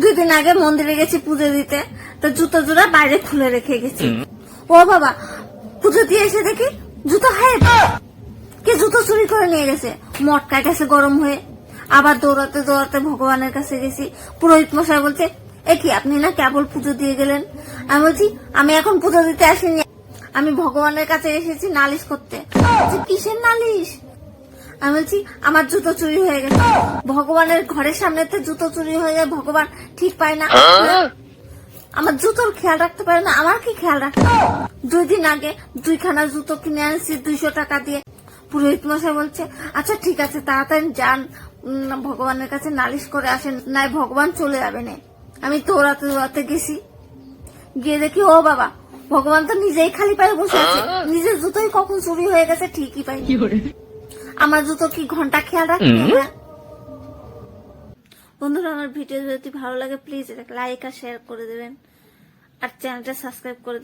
দুই দিন আগে মন্দিরে গেছি পুজো দিতে। তো জুতো জোড়া বাইরে খুলে রেখে গেছি। ও বাবা পুজো দিয়ে এসে দেখি জুতো হায় কে জুতো চুরি করে নিয়ে গেছে। মটকা গেছে গরম হয়ে। আবার দৌড়াতে দৌড়াতে ভগবানের কাছে গেছি। পুরোহিত মশাই বলছে এ কি আপনি না কেবল পুজো দিয়ে গেলেন? আমি বলছি আমি এখন পুজো দিতে আসিনি। আমি ভগবানের কাছে এসেছি নালিশ করতে। কিসের নালিশ? আমি বলছি আমার জুতো চুরি হয়ে গেছে। ভগবানের ঘরের সামনে তো জুতো চুরি হয়ে যায় ভগবান ঠিক পায় না। আমার জুতোর খেয়াল রাখতে পারে না আমার কি খেয়াল রাখতে হবে? দুই দিন আগে দুইখানা জুতো কিনে আনছি দুইশো টাকা দিয়ে। পুরোহিত মশাই বলছে আচ্ছা ঠিক আছে তাড়াতাড়ি যান। উম, ভগবানের কাছে নালিশ করে আসেন নাই ভগবান চলে যাবে না। আমি দৌড়াতে দৌড়াতে গেছি। গিয়ে দেখি ও বাবা ভগবান তো নিজেই খালি পায়ে বসে আছে। নিজের জুতোই কখন চুরি হয়ে গেছে ঠিকই পাই আমার জুতো কি ঘণ্টা খেয়াল রাখবে? বন্ধুরা আমার ভিডিও যদি ভালো লাগে প্লিজ লাইক আর শেয়ার করে দেবেন আর চ্যানেলটা সাবস্ক্রাইব করে